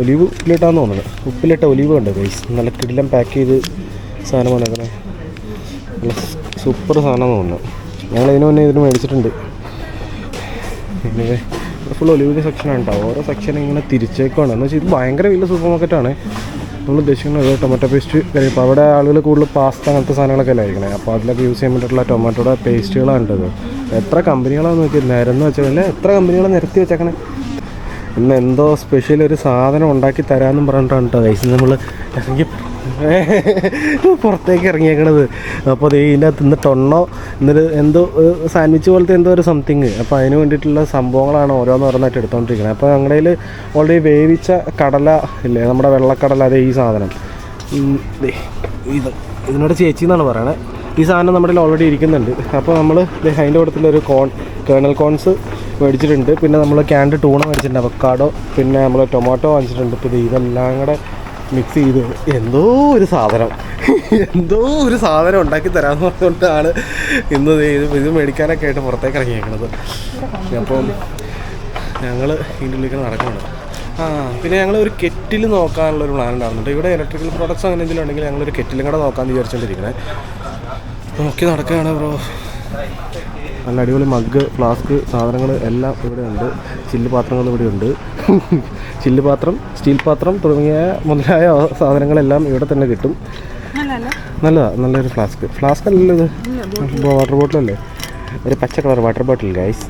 ഒലീവ് ഉപ്പിലിട്ടാന്ന് തോന്നുന്നത് ഉപ്പിലിട്ട ഒലീവ് ഉണ്ട് ഗൈസ് നല്ല കിടിലം പാക്ക് ചെയ്ത് സാധനമാണ് അങ്ങനെ നല്ല സൂപ്പർ സാധനം തോന്നുന്നു. ഞങ്ങൾ ഇതിനു മുന്നേ ഇതിന് മേടിച്ചിട്ടുണ്ട്. ഫുൾ ഒലിവിന്റെ സെക്ഷനാണ് കേട്ടോ ഓരോ സെക്ഷൻ ഇങ്ങനെ തിരിച്ചേക്കാണ് എന്ന് വെച്ചാൽ ഇത് ഭയങ്കര വലിയ സൂപ്പർ മാർക്കറ്റാണ് നമ്മൾ ഉദ്ദേശിക്കുന്നത് ടൊമാറ്റോ പേസ്റ്റ് ഇപ്പോൾ അവിടെ ആളുകൾ കൂടുതൽ പാസ്ത അങ്ങനത്തെ സാധനങ്ങളൊക്കെ അല്ലേ അപ്പോൾ അതിലൊക്കെ യൂസ് ചെയ്യാൻ വേണ്ടിയിട്ടുള്ള ടൊമാറ്റോയുടെ പേസ്റ്റുകളാണ് ഉണ്ടത് എത്ര കമ്പനികളാണെന്ന് നോക്കി നിരന്ന് വെച്ചാൽ എത്ര കമ്പനികൾ നിരത്തി വെച്ചേക്കണേ? ഇന്ന് എന്തോ സ്പെഷ്യൽ ഒരു സാധനം ഉണ്ടാക്കി തരാമെന്നും പറഞ്ഞിട്ടാണ് കേട്ടോ നമ്മൾ ഇറങ്ങി പുറത്തേക്ക് ഇറങ്ങിയേക്കണത്. അപ്പോൾ അത് ഇതിന്റെ അകത്ത് ഇന്ന് ടൊണ്ണോ ഇന്നൊരു എന്തോ സാൻഡ്വിച്ച് പോലത്തെ എന്തോ ഒരു സംതിങ് അപ്പോൾ അതിന് വേണ്ടിയിട്ടുള്ള സംഭവങ്ങളാണ് ഓരോന്ന് ഓരോന്നായിട്ട് എടുത്തുകൊണ്ടിരിക്കുന്നത് അപ്പോൾ ഞങ്ങളുടെ കയ്യിൽ ഓൾറെഡി വേവിച്ച കടല ഇല്ലേ? നമ്മുടെ വെള്ളക്കടല അതേ ഈ സാധനം. ഇത് ഇതിനോട് ചേച്ചി എന്നാണ് പറയണത് ഈ സാധനം നമ്മുടെ ഓൾറെഡി ഇരിക്കുന്നുണ്ട്. അപ്പോൾ നമ്മൾ അതിന്റെ കൂട്ടത്തിൽ ഒരു കോൺ കേണൽ കോൺസ് മേടിച്ചിട്ടുണ്ട്. പിന്നെ നമ്മൾ ക്യാൻഡ് ടൂണ മേടിച്ചിട്ടുണ്ട് അവക്കാഡോ പിന്നെ നമ്മൾ ടൊമാറ്റോ വാങ്ങിച്ചിട്ടുണ്ട്. ഇപ്പോൾ ഇതെല്ലാം കൂടെ മിക്സ് ചെയ്ത് എന്തോ ഒരു സാധനം. എന്തോ ഒരു സാധനം ഉണ്ടാക്കി തരാമെന്ന് പറഞ്ഞുകൊണ്ടാണ് ഇന്ന് ഇത് ഇത് മേടിക്കാനൊക്കെ ആയിട്ട് പുറത്തേക്ക് ഇറങ്ങിയേക്കണത്. അപ്പം ഞങ്ങൾ ഇതിന്റെ ഉള്ളിൽ നടക്കുന്നത് ആ പിന്നെ ഞങ്ങൾ ഒരു കെറ്റിൽ നോക്കാനുള്ള ഒരു പ്ലാൻ ഉണ്ടാകുന്നുണ്ട് ഇവിടെ ഇലക്ട്രിക്കൽ പ്രോഡക്ട്സ് അങ്ങനെ എന്തെങ്കിലും ഉണ്ടെങ്കിൽ ഞങ്ങളൊരു കെറ്റിലും കൂടെ നോക്കാമെന്ന് വിചാരിച്ചുകൊണ്ടിരിക്കണേ നോക്കി നടക്കുകയാണ് ബ്രോ. നല്ല അടിപൊളി മഗ് ഫ്ലാസ്ക് സാധനങ്ങൾ എല്ലാം ഇവിടെ ഉണ്ട്. ചില്ല് പാത്രങ്ങൾ ഇവിടെ ഉണ്ട്. ചില്ല് പാത്രം സ്റ്റീൽ പാത്രം തുടങ്ങിയ മുതലായ സാധനങ്ങളെല്ലാം ഇവിടെ തന്നെ കിട്ടും. നല്ലതാണ് നല്ലൊരു ഫ്ലാസ്ക്. ഫ്ലാസ്ക് അല്ലല്ലോ ഇത്? വാട്ടർ ബോട്ടിലല്ലേ ഒരു പച്ച കളർ വാട്ടർ ബോട്ടിൽ ഗൈസ്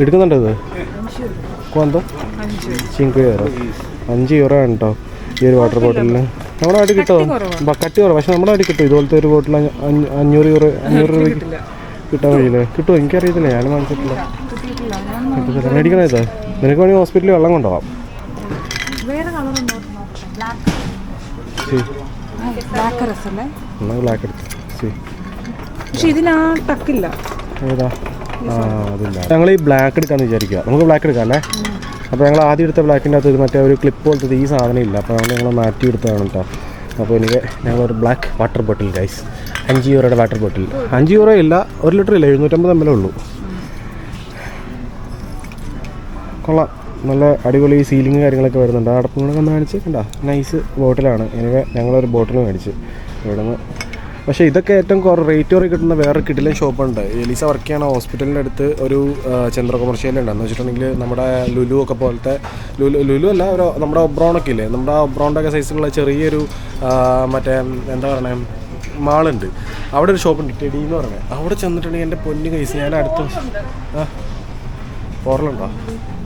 എടുക്കുന്നുണ്ടോ ഇത്? എന്തോ? ചിങ്ക് യൂറോ അഞ്ച് യൂറോ ആണ് കേട്ടോ ഈ ഒരു വാട്ടർ ബോട്ടിലിന് നമ്മുടെ നാട്ടിൽ കിട്ടുമോ കട്ടി കുറവ്. പക്ഷെ നമ്മുടെ നാട്ടിൽ കിട്ടും? ഇതുപോലത്തെ ഒരു ബോട്ടിൽ അഞ്ഞ- അഞ്ഞൂറ് യൂറോ അഞ്ഞൂറ് രൂപ കിട്ടാൻ വഴിയില്ലേ? കിട്ടുമോ എനിക്കറിയത്തില്ല. ഞാൻ കിട്ടത്തില്ല മേടിക്കണേ ഇത്? നിനക്ക് വേണമെങ്കിൽ ഹോസ്പിറ്റലിൽ വെള്ളം കൊണ്ടുപോകാം. എന്നാൽ ബ്ലാക്ക് എടുത്തു? ശരി പക്ഷെ ഇതിനാ ടക്കില്ല ഏതാ? ആ അതില്ല. ഞങ്ങൾ ഈ ബ്ലാക്ക് എടുക്കാന്ന് വിചാരിക്കുക നമുക്ക് ബ്ലാക്ക് എടുക്കാം അല്ലേ അപ്പോൾ ഞങ്ങൾ ആദ്യം എടുത്ത ബ്ലാക്കിന്റെ അകത്ത് ഒരു മറ്റേ ഒരു ക്ലിപ്പ് പോലത്തെ ഈ സാധനം ഇല്ല. അപ്പോൾ ഞങ്ങൾ ഞങ്ങൾ മാറ്റി എടുത്തതാണ് കേട്ടോ. അപ്പോൾ എനിക്ക് ഞങ്ങളൊരു ബ്ലാക്ക് വാട്ടർ ബോട്ടിൽ ഗൈസ് അഞ്ച് യൂറോയുടെ വാട്ടർ ബോട്ടിൽ അഞ്ച് യൂറോ ഇല്ല ഒരു ലിറ്റർ ഇല്ല എഴുന്നൂറ്റമ്പത് എൽ ഉള്ളൂ. കൊള്ളാം. നല്ല അടിപൊളി സീലിംഗ് കാര്യങ്ങളൊക്കെ വരുന്നുണ്ട്. ഒന്ന് കാണിച്ച് കണ്ട? നൈസ് ബോട്ടിലാണ് എനിവേ ഞങ്ങളൊരു ബോട്ടിൽ മേടിച്ച് ഇവിടെ നിന്ന് പക്ഷേ ഇതൊക്കെ ഏറ്റവും കുറവ് റേറ്റ് കുറേ കിട്ടുന്ന വേറെ കിടിലൻ ഷോപ്പുണ്ട്. എലിസ വർക്ക് ചെയ്യണ ഹോസ്പിറ്റലിന്റെ അടുത്ത് ഒരു ചന്ദ്ര കൊമേഴ്ഷ്യലുണ്ട് എന്ന് വെച്ചിട്ടുണ്ടെങ്കിൽ നമ്മുടെ ലുലു ഒക്കെ പോലത്തെ ലുലു ലുലു അല്ല ഒരു നമ്മുടെ ഒബ്രോണൊക്കെ ഇല്ലേ? നമ്മുടെ ഒബ്രോണിന്റെ ഒക്കെ സൈസിലുള്ള ചെറിയൊരു മറ്റേ എന്താ പറയണേ മാളുണ്ട്. അവിടെ ഒരു ഷോപ്പുണ്ട് ടെഡി എന്ന് പറയുന്നത് അവിടെ ചെന്നിട്ടുണ്ടെങ്കിൽ എന്റെ പൊന്നു കൈസ് ഞാൻ അടുത്ത ആ ഉണ്ടോ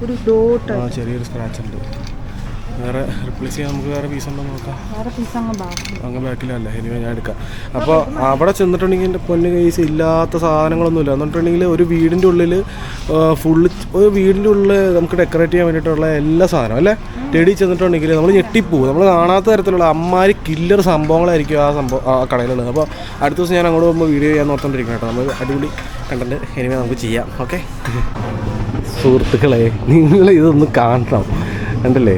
ഒരു ഡോട്ട് ആ ചെറിയൊരു സ്ക്രാച്ച് ഉണ്ട്. വേറെ റിപ്ലേസ് ചെയ്യാൻ നമുക്ക് വേറെ പീസ് ഉണ്ടോ നോക്കാം. അങ്ങ് ബാക്കി. ബാക്കിലല്ല ഇനി ഞാൻ എടുക്കാം. അപ്പോൾ അവിടെ ചെന്നിട്ടുണ്ടെങ്കിൽ എന്റെ പൊന്ന് കേസ് ഇല്ലാത്ത സാധനങ്ങളൊന്നുമില്ല. എന്നിട്ടുണ്ടെങ്കിൽ ഒരു വീടിന്റെ ഉള്ളിൽ ഫുള്ള് ഒരു വീടിന്റെ ഉള്ളിൽ നമുക്ക് ഡെക്കറേറ്റ് ചെയ്യാൻ വേണ്ടിയിട്ടുള്ള എല്ലാ സാധനവും അല്ലേ? ടെടി ചെന്നിട്ടുണ്ടെങ്കിൽ നമ്മൾ ഞെട്ടിപ്പോവും. നമ്മൾ കാണാത്ത തരത്തിലുള്ള അമ്മാരി കില്ലർ സംഭവങ്ങളായിരിക്കും ആ സംഭവം ആ കടയിലുള്ളത്. അപ്പോൾ അടുത്ത ദിവസം ഞാൻ അങ്ങോട്ട് പോകുമ്പോൾ വീഡിയോ ചെയ്യാൻ ഓർത്തോണ്ടിരിക്കണം കേട്ടോ. നമ്മൾ അടിപൊളി കണ്ടന്റ് ഇനിമേ നമുക്ക് ചെയ്യാം. ഓക്കെ സുഹൃത്തുക്കളെ നിങ്ങൾ ഇതൊന്ന് കാണണം. കണ്ടില്ലേ?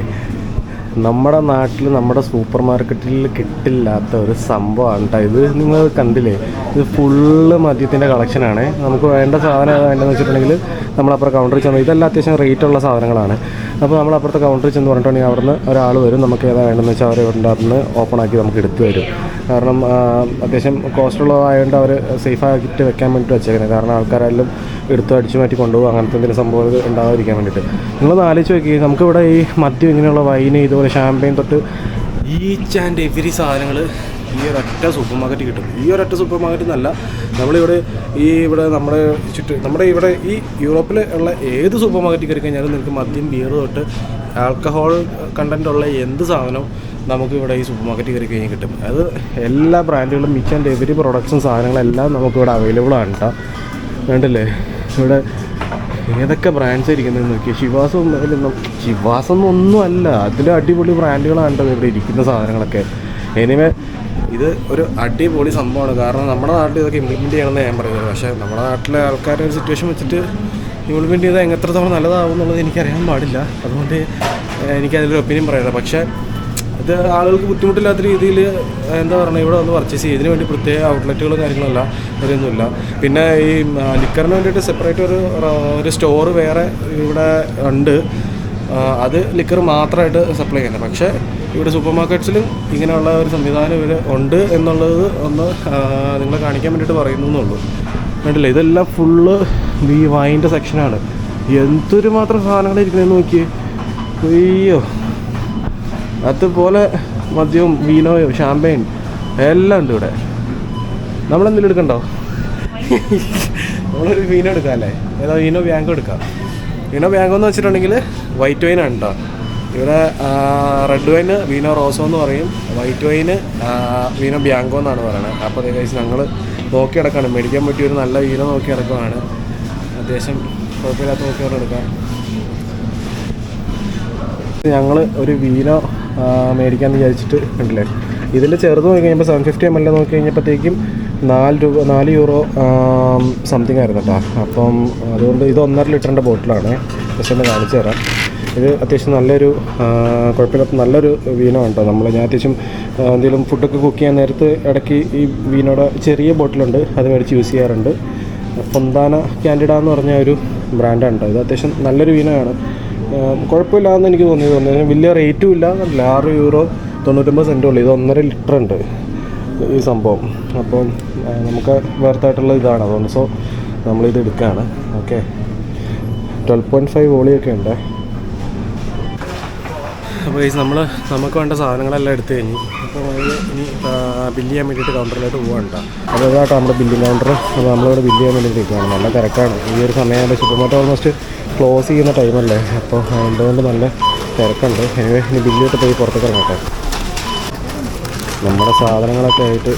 നമ്മുടെ നാട്ടിൽ നമ്മുടെ സൂപ്പർ മാർക്കറ്റിൽ കിട്ടില്ലാത്ത ഒരു സംഭവമാണ് കേട്ടോ ഇത് നിങ്ങൾ കണ്ടില്ലേ? ഇത് ഫുള്ള് മദ്യത്തിന്റെ കളക്ഷനാണ് നമുക്ക് വേണ്ട സാധനം വേണ്ടതെന്ന് വെച്ചിട്ടുണ്ടെങ്കിൽ നമ്മളപ്പുറം കൗണ്ടറിൽ ചെന്ന് ഇതെല്ലാം അത്യാവശ്യം റേറ്റുള്ള സാധനങ്ങളാണ്. അപ്പോൾ നമ്മൾ അപ്പുറത്തെ കൗണ്ടറിൽ ചെന്ന് പറഞ്ഞിട്ടുണ്ടെങ്കിൽ അവിടുന്ന് ഒരാൾ വരും. നമുക്ക് ഏതാ വേണ്ടതെന്ന് വെച്ചാൽ അവർ ഇവിടെ അവിടുന്ന് ഓപ്പൺ ആക്കി നമുക്ക് എടുത്തു തരും. കാരണം അത്യാവശ്യം കോസ്റ്റ് ഉള്ളതായതുകൊണ്ട് അവർ സേഫ് ആക്കിയിട്ട് വെക്കാൻ വേണ്ടിയിട്ട് വെച്ചേക്കുന്നത് കാരണം ആൾക്കാരെല്ലാം എടുത്ത് അടിച്ചു മാറ്റി കൊണ്ടുപോകും. അങ്ങനത്തെ എന്തെങ്കിലും സംഭവം ഉണ്ടാകാതിരിക്കാൻ വേണ്ടിയിട്ട് നിങ്ങളൊന്ന് ആലോചിച്ച് നോക്കി നമുക്കിവിടെ ഈ മദ്യം ഇങ്ങനെയുള്ള വൈന് ഇതുപോലെ ഷാമ്പയിൻ തൊട്ട് ഈച്ച് ആൻഡ് എവരി സാധനങ്ങൾ ഈ ഒരൊറ്റ സൂപ്പർ മാർക്കറ്റ് കിട്ടും. ഈ ഒരൊറ്റ സൂപ്പർ മാർക്കറ്റ് എന്നല്ല നമ്മളിവിടെ ഈ ഇവിടെ നമ്മുടെ ചുറ്റും നമ്മുടെ ഇവിടെ ഈ യൂറോപ്പിൽ ഉള്ള ഏത് സൂപ്പർ മാർക്കറ്റിൽ കയറി കഴിഞ്ഞാലും നിങ്ങൾക്ക് മദ്യം ബിയർ തൊട്ട് ആൽക്കഹോൾ കണ്ടന്റ് ഉള്ള എന്ത് സാധനവും നമുക്ക് ഇവിടെ ഈ സൂപ്പർ മാർക്കറ്റിൽ കയറി കഴിഞ്ഞാൽ കിട്ടും. അത് എല്ലാ ബ്രാൻഡുകളും മിക്ക ആൻഡ് എവരി പ്രൊഡക്ട്സും സാധനങ്ങളെല്ലാം നമുക്കിവിടെ അവൈലബിൾ ആണ് കേട്ടോ വേണ്ടല്ലേ ഇവിടെ ഏതൊക്കെ ബ്രാൻഡ്സ് ഇരിക്കുന്നത് നോക്കി ശിവാസം ശിവാസം ഒന്നും അല്ല അതിലും അടിപൊളി ബ്രാൻഡുകളാണ് ഇവിടെ ഇരിക്കുന്ന സാധനങ്ങളൊക്കെ. എനിവേ ഇത് ഒരു അടിപൊളി സംഭവമാണ്. കാരണം നമ്മുടെ നാട്ടിൽ ഇതൊക്കെ ഇംപ്ലിമെന്റ് ചെയ്യണമെന്ന് ഞാൻ പറയുന്നത് പക്ഷേ നമ്മുടെ നാട്ടിലെ ആൾക്കാരുടെ ഒരു സിറ്റുവേഷൻ വെച്ചിട്ട് ഇംപ്ലിമെന്റ് ചെയ്താൽ എത്രത്തോളം നല്ലതാവും എന്നുള്ളത് എനിക്കറിയാൻ പാടില്ല. അതുകൊണ്ട് എനിക്കതിലൊരു ഒപ്പീനിയൻ പറയാം പക്ഷേ ഇത് ആളുകൾക്ക് ബുദ്ധിമുട്ടില്ലാത്ത രീതിയിൽ എന്താ പറയുക ഇവിടെ വന്ന് പർച്ചേസ് ചെയ്യും. ഇതിന് വേണ്ടി പ്രത്യേക ഔട്ട്ലെറ്റുകളും കാര്യങ്ങളല്ല അതൊന്നുമില്ല പിന്നെ ഈ ലിക്കറിന് വേണ്ടിയിട്ട് സെപ്പറേറ്റ് ഒരു ഒരു സ്റ്റോർ വേറെ ഇവിടെ ഉണ്ട്. അത് ലിക്കർ മാത്രമായിട്ട് സപ്ലൈ ചെയ്യുന്നത് പക്ഷേ ഇവിടെ സൂപ്പർ മാർക്കറ്റ്സിലും ഇങ്ങനെയുള്ള ഒരു സംവിധാനം ഇവർ ഉണ്ട് എന്നുള്ളത് ഒന്ന് നിങ്ങളെ കാണിക്കാൻ വേണ്ടിയിട്ട് പറയുന്നു എന്നുള്ളൂ. വേണ്ടില്ല ഇതെല്ലാം ഫുള്ള് ഈ വൈന്റെ സെക്ഷനാണ് എന്തൊരു മാത്രം സാധനങ്ങൾ ഇരിക്കണമെന്ന് നോക്കിയേ? അയ്യോ. അതുപോലെ മദ്യവും വീനോയും ഷാമ്പയിൻ എല്ലാം ഉണ്ട് ഇവിടെ. നമ്മളെന്തെങ്കിലും എടുക്കണ്ടോ? നമ്മളൊരു വീനോ എടുക്കാം അല്ലേ? ഏതാ വീനോ ബാങ്കോ എടുക്കാം. വീനോ ബാങ്കോ എന്ന് വെച്ചിട്ടുണ്ടെങ്കിൽ വൈറ്റ് വൈൻ ആണ് കേട്ടോ ഇവിടെ റെഡ് വൈന് വീനോ റോസോ എന്ന് പറയും. വൈറ്റ് വൈന് വീനോ ബ്യാങ്കോ എന്നാണ് പറയുന്നത് അപ്പോൾ അതേ ഞങ്ങൾ നോക്കി കിടക്കാണ് മേടിക്കാൻ പറ്റിയ ഒരു നല്ല വീനോ നോക്കി കിടക്കുവാണ് അത്യാവശ്യം കുഴപ്പമില്ലാത്ത നോക്കിയോണ്ട് എടുക്കാം. ഞങ്ങൾ ഒരു വീനോ മേടിക്കാൻ വിചാരിച്ചിട്ട് ഉണ്ടല്ലേ? ഇതിൽ ചെറുത് നോക്കി കഴിഞ്ഞപ്പോൾ സെവൻ ഫിഫ്റ്റി എം എൽ നോക്കി കഴിഞ്ഞപ്പോഴത്തേക്കും നാല് രൂപ നാല് യൂറോ സംതിങ് ആയിരുന്നു കേട്ടോ അപ്പം അതുകൊണ്ട് ഇത് ഒന്നര ലിറ്ററിന്റെ ബോട്ടിലാണ് ജസ്റ്റ് ഒന്ന് കാണിച്ചു തരാം. ഇത് അത്യാവശ്യം നല്ലൊരു കുഴപ്പമില്ലാത്ത നല്ലൊരു വീനോ കേട്ടോ. നമ്മൾ ഞാൻ അത്യാവശ്യം എന്തെങ്കിലും ഫുഡൊക്കെ കുക്ക് ചെയ്യാൻ നേരത്ത് ഇടയ്ക്ക് ഈ വീനോടെ ചെറിയ ബോട്ടിലുണ്ട്. അത് മേടിച്ച് യൂസ് ചെയ്യാറുണ്ട്. ഫൊന്താന കാൻഡിഡ എന്ന് പറഞ്ഞ ഒരു ബ്രാൻഡാണ് കേട്ടോ. ഇത് അത്യാവശ്യം നല്ലൊരു വീനോയാണ് കുഴപ്പമില്ലാന്ന് എനിക്ക് തോന്നി തോന്നി വലിയ റേറ്റും ഇല്ല. എന്നല്ല ആറ് യൂറോ തൊണ്ണൂറ്റൊമ്പത് സെന്റും ഉള്ളൂ. ഇത് ഒന്നര ലിറ്റർ ഉണ്ട് ഈ സംഭവം. അപ്പോൾ നമുക്ക് വേർത്തായിട്ടുള്ള ഇതാണ്. അതുകൊണ്ട് സോ നമ്മളിത് എടുക്കുകയാണ് ഓക്കെ. ട്വൽവ് പോയിന്റ് ഫൈവ് വോളിയൊക്കെ ഉണ്ട്. അപ്പോൾ ഈ നമ്മൾ നമുക്ക് വേണ്ട സാധനങ്ങളെല്ലാം എടുത്തു കഴിഞ്ഞു. അപ്പോൾ ഇനി ബില്ല് ചെയ്യാൻ വേണ്ടിയിട്ട് കൗണ്ടറിലോട്ട് പോകണ്ട അപ്പോൾ ഇതാട്ടോ നമ്മുടെ ബില്ലിംഗ് കൗണ്ടർ അപ്പോൾ നമ്മളിവിടെ ബില്ല് ചെയ്യാൻ വേണ്ടിയിട്ട് നിൽക്കുകയാണ്. നല്ല തിരക്കാണ്. ഈ ഒരു സമയം സൂപ്പർ മാർക്കറ്റ് ഓൾമോസ്റ്റ് ക്ലോസ് ചെയ്യുന്ന ടൈമല്ലേ അപ്പോൾ എന്തുകൊണ്ട് നല്ല തിരക്കുണ്ട്. എനിവേ ഇനി ബില്ല് ചെയ്തിട്ട് പോയി പുറത്തേക്ക് ഇറങ്ങട്ടെ നമ്മുടെ സാധനങ്ങളൊക്കെ ആയിട്ട്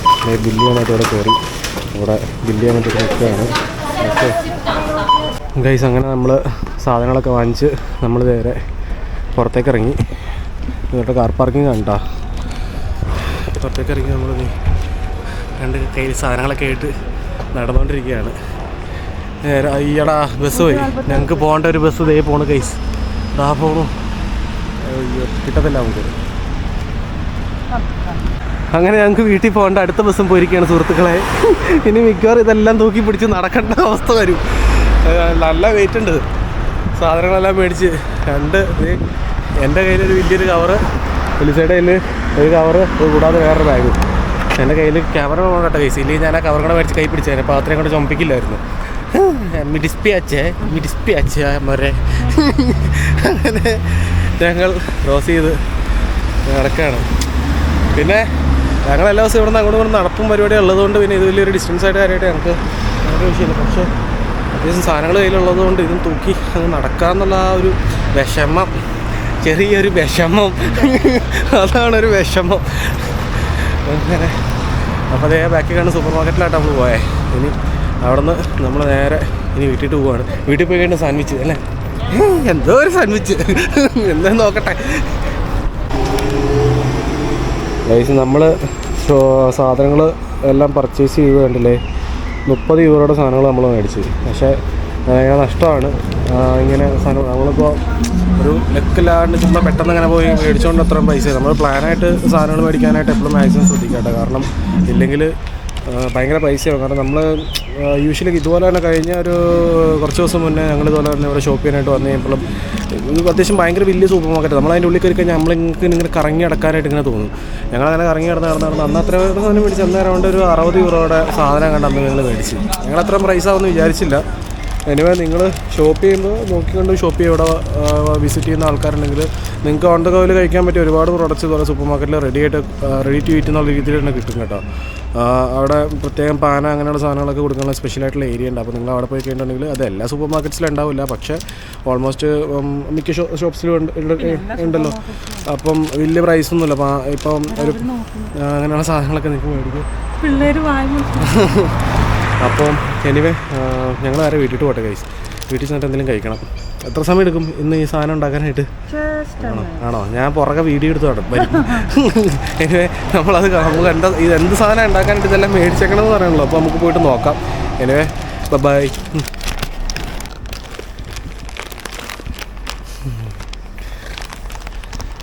ബില്ല് ചെയ്യാനായിട്ട് ഇവിടെ കയറി ഇവിടെ ബില്ല് ചെയ്യാൻ വേണ്ടിയിട്ട് നിൽക്കുകയാണ്. ഓക്കെ ഗൈസ് അങ്ങനെ നമ്മൾ സാധനങ്ങളൊക്കെ വാങ്ങിച്ച് നമ്മൾ നേരെ പുറത്തേക്ക് ഇറങ്ങി. എന്നിട്ട് കാർ പാർക്കിംഗ് കണ്ടാ പുറത്തേക്ക് ഇറങ്ങി നമ്മൾ രണ്ട് കയ്യിൽ സാധനങ്ങളൊക്കെ ആയിട്ട് നടന്നുകൊണ്ടിരിക്കുകയാണ് നേരെ അയ്യടാ ബസ് പോയി. ഞങ്ങൾക്ക് പോകേണ്ട ഒരു ബസ് ഇതേ പോണു കൈസ് ഇതാ പോണു. കിട്ടത്തില്ല നമുക്ക്. അങ്ങനെ ഞങ്ങൾക്ക് വീട്ടിൽ പോകേണ്ട. അടുത്ത ബസ്സും പോയിരിക്കുകയാണ് സുഹൃത്തുക്കളെ. ഇനി മിക്കവാറും ഇതെല്ലാം തൂക്കി പിടിച്ച് നടക്കേണ്ട അവസ്ഥ വരും. നല്ല വെയിറ്റ് ഉണ്ട്. സാധനങ്ങളെല്ലാം മേടിച്ച് രണ്ട് എന്റെ കയ്യിലൊരു വലിയൊരു കവറ് എലിസയുടെ കയ്യിൽ ഒരു കവറ് കൂടാതെ വേറൊരു ബാഗ് എന്റെ കയ്യിൽ ക്യാമറ കൊണ്ടട്ടെ കേസ് ഇല്ലെങ്കിൽ ഞാൻ ആ കവർ കൂടെ മേടിച്ച് കൈ പിടിച്ചേനെ അത്രയും കൊണ്ട് ചുമപ്പിക്കില്ലായിരുന്നു. മിഡിസ്പി അച്ഛേ മിഡിസ്പി മി ഡിസ്പി അങ്ങനെ ഞങ്ങൾ ക്രോസ് ചെയ്ത് നടക്കുകയാണ്. പിന്നെ ഞങ്ങൾ എല്ലാ ദിവസവും ഇവിടെ നിന്ന് അങ്ങോട്ടും ഇങ്ങോട്ടും നടപ്പും പരിപാടി ഉള്ളതുകൊണ്ട് പിന്നെ ഇത് വലിയൊരു ഡിസ്റ്റൻസ് ആയിട്ട് കാര്യമായിട്ട് ഞങ്ങൾക്ക് ഭയങ്കര വിഷയമില്ല. പക്ഷേ അത്യാവശ്യം സാധനങ്ങൾ കയ്യിലുള്ളത് കൊണ്ട് ഇതും തൂക്കി അങ്ങ് നടക്കാന്നുള്ള ആ ഒരു വിഷമം ചെറിയൊരു വിഷമം. അതാണ് ഒരു വിഷമം. അങ്ങനെ. അപ്പോൾ അതേ ബാക്കി കാണുന്ന സൂപ്പർ മാർക്കറ്റിലായിട്ട് നമ്മൾ പോയേ. ഇനി അവിടെ നിന്ന് നമ്മൾ നേരെ ഇനി വീട്ടിട്ട് പോവാണ്. വീട്ടിൽ പോയി കഴിഞ്ഞാൽ സാൻഡ്വിച്ച് അല്ലേ? എന്തോ ഒരു സാൻഡ്വിച്ച് എന്താ നോക്കട്ടെ. ഗൈസ് നമ്മൾ സാധനങ്ങൾ എല്ലാം പർച്ചേസ് ചെയ്ത് കണ്ടില്ലേ? മുപ്പത് യൂറോയുടെ സാധനങ്ങൾ നമ്മൾ മേടിച്ച്. പക്ഷേ ഭയങ്കര നഷ്ടമാണ് ഇങ്ങനെ സാധനം നമ്മളിപ്പോൾ ഒരു ലക്കില്ലാണ്ട് ചുമ്മാ പെട്ടെന്ന് അങ്ങനെ പോയി മേടിച്ചുകൊണ്ട് അത്രയും പൈസ നമ്മൾ പ്ലാനായിട്ട് സാധനങ്ങൾ മേടിക്കാനായിട്ട് എപ്പോഴും മാക്സിമം ശ്രദ്ധിക്കട്ടെ. കാരണം ഇല്ലെങ്കിൽ ഭയങ്കര പൈസയാവും. കാരണം നമ്മൾ യൂഷ്വലി ഇതുപോലെ തന്നെ കഴിഞ്ഞ ഒരു കുറച്ച് ദിവസം മുന്നേ ഞങ്ങൾ ഇതുപോലെ തന്നെ ഇവിടെ ഷോപ്പ് ചെയ്യാനായിട്ട് വന്നു കഴിയുമ്പോഴും ഇത് അത്യാവശ്യം ഭയങ്കര വലിയ സൂപ്പർ മാർക്കറ്റ്. നമ്മൾ അതിന്റെ ഉള്ളിൽ കയറി കഴിഞ്ഞാൽ നമ്മളിങ്ങനെ ഇങ്ങനെ കറങ്ങി അടക്കാനായിട്ട് ഇങ്ങനെ തോന്നും. ഞങ്ങൾ അങ്ങനെ കറങ്ങി നടന്ന് നടന്ന് നടന്ന് അന്ന് അത്ര സാധനം മേടിച്ച് അന്നേരം ഒരു അറുപത് യൂറോയുടെ സാധനം കണ്ട് അന്ന് ഞങ്ങൾ മേടിച്ച്. ഞങ്ങൾ അത്രയും പ്രൈസ് വിചാരിച്ചില്ല. എനിവേ നിങ്ങൾ ഷോപ്പ് ചെയ്യുമ്പോൾ നോക്കിക്കൊണ്ട് ഷോപ്പ് ചെയ്യുക. ഇവിടെ വിസിറ്റ് ചെയ്യുന്ന ആൾക്കാരുണ്ടെങ്കിൽ നിങ്ങൾക്ക് ഓൺ ദ ഗോയിൽ കഴിക്കാൻ പറ്റിയ ഒരുപാട് പ്രോഡക്റ്റ്സ് ഇതുപോലെ സൂപ്പർ മാർക്കറ്റിൽ റെഡി ആയിട്ട് റെഡി ടു ഈറ്റ് എന്നുള്ള രീതിയിൽ തന്നെ കിട്ടും കേട്ടോ. അവിടെ പ്രത്യേകം പാന അങ്ങനെയുള്ള സാധനങ്ങളൊക്കെ കൊടുക്കാനുള്ള സ്പെഷ്യൽ ആയിട്ടുള്ള ഏരിയ ഉണ്ട്. അപ്പോൾ നിങ്ങൾ അവിടെ പോയി കഴിഞ്ഞിട്ടുണ്ടെങ്കിൽ അത് എല്ലാ സൂപ്പർ മാർക്കറ്റ്സിലും ഉണ്ടാവില്ല. പക്ഷേ ഓൾമോസ്റ്റ് മിക്ക ഷോ ഷോപ്സിലും ഉണ്ട് ഉണ്ട്- ഉണ്ടല്ലോ. അപ്പം വലിയ പ്രൈസ് ഒന്നുമില്ല അപ്പം ഇപ്പം ഒരു അങ്ങനെയുള്ള സാധനങ്ങളൊക്കെ നിങ്ങൾക്ക് മേടിക്കും. പിള്ളേര് അപ്പം എനിവേ ഞങ്ങൾ ആരെ വീട്ടിട്ട് പോട്ടെ കൈസ് വീട്ടിൽ ചെന്നിട്ട് എന്തെങ്കിലും കഴിക്കണം. എത്ര സമയം എടുക്കും ഇന്ന് ഈ സാധനം ഉണ്ടാക്കാനായിട്ട്? ആണോ? ആണോ? ഞാൻ പുറകെ വീഡിയോ എടുത്ത് നടക്കും വരും. എനിവേ നമ്മളത് നമുക്ക് എന്താ ഇത് എന്ത് സാധനം ഉണ്ടാക്കാനായിട്ട് ഇതെല്ലാം മേടിച്ചേക്കണമെന്ന് പറയണല്ലോ അപ്പോൾ നമുക്ക് പോയിട്ട് നോക്കാം. എനിവേ ബൈ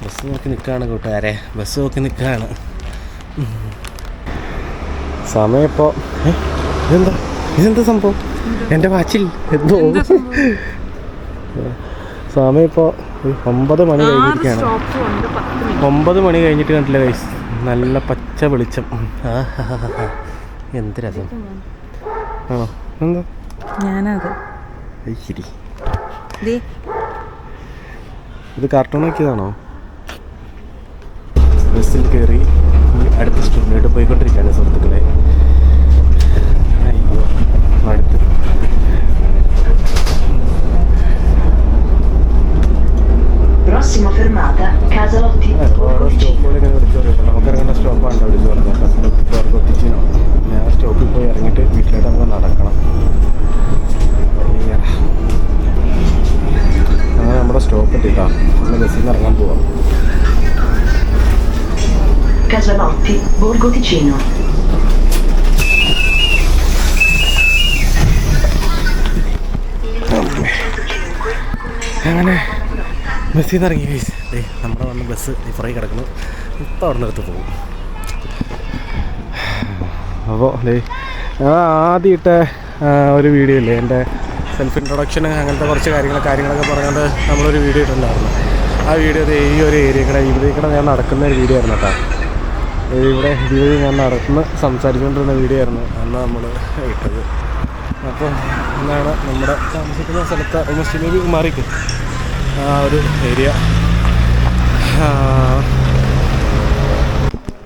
ബസ് നോക്കി നിൽക്കുകയാണ് കൂട്ടുകാരെ. ബസ് നോക്കി നിൽക്കുകയാണ്. സമയം ഇപ്പോൾ ഇതെന്താ? ഇതെന്താ സംഭവം? എന്റെ വാച്ചിൽ എന്തോ? സമയം ഇപ്പോൾ ഒമ്പത് മണി കഴിഞ്ഞിരിക്കുകയാണ്. ഒമ്പത് മണി കഴിഞ്ഞിട്ട് കണ്ടില്ല കൈസ് നല്ല പച്ച വെളിച്ചം. എന്ത് രസം ആണോ? എന്താ? ഞാനത്. ശരി. ഇത് കാർട്ടൂൺ ആക്കിയതാണോ? ബസ്സിൽ കയറി അടുത്ത സ്റ്റുഡിയോട്ട് പോയിക്കൊണ്ടിരിക്കുകയാണ് സുഹൃത്തുക്കളെ. അടുത്ത് Prossima fermata, Casalotti ഓരോ Borgo Vicino. സ്റ്റോപ്പുകൾ ഇങ്ങനെ വിളിച്ചു പറയുമ്പോൾ നമുക്ക് ഇറങ്ങേണ്ട സ്റ്റോപ്പാണ് വിളിച്ചു പറഞ്ഞത് കസ്റ്റമർ കൊട്ടിച്ചിനോ ഞാൻ സ്റ്റോപ്പിൽ പോയി ഇറങ്ങിയിട്ട് വീട്ടിലോട്ട് നമുക്ക് നടക്കണം അയ്യടാ. അങ്ങനെ നമ്മുടെ സ്റ്റോപ്പ് എത്തിട്ടാ നമ്മൾ ബസ്സിൽ നിന്ന് ഇറങ്ങാൻ പോവാം Casalotti, Borgo Ticino. അങ്ങനെ ബസ്സിൽ നിന്ന് ഇറങ്ങി ദേ നമ്മുടെ വന്ന് ബസ് ഫ്രൈ കിടക്കുന്നു. ഇപ്പോൾ അവിടെ നിർത്തി പോകും. അപ്പോൾ ഡേ ഞാൻ ആദ്യമിട്ട ഒരു വീഡിയോ ഇല്ലേ? എന്റെ സെൽഫ് ഇൻട്രൊഡക്ഷൻ അങ്ങനത്തെ കുറച്ച് കാര്യങ്ങൾ കാര്യങ്ങളൊക്കെ പറഞ്ഞുകൊണ്ട് നമ്മളൊരു വീഡിയോ ഇട്ടിട്ടുണ്ടായിരുന്നു. ആ വീഡിയോ ഈ ഒരു ഏരിയ കൂടെ ഇവിടെ ഞാൻ നടക്കുന്ന ഒരു വീഡിയോ ആയിരുന്നു കേട്ടോ. ഇവിടെ ഇവിടെ ഞാൻ നടന്ന് സംസാരിച്ചുകൊണ്ടിരുന്ന വീഡിയോ ആയിരുന്നു. അന്ന് നമ്മൾ ഇട്ടത്. അപ്പോൾ എന്താണ് നമ്മുടെ താമസിക്കുന്ന സ്ഥലത്ത് ഓൾമോസ്റ്റ് മേബി മാറിക്കും ആ ഒരു ഏരിയ.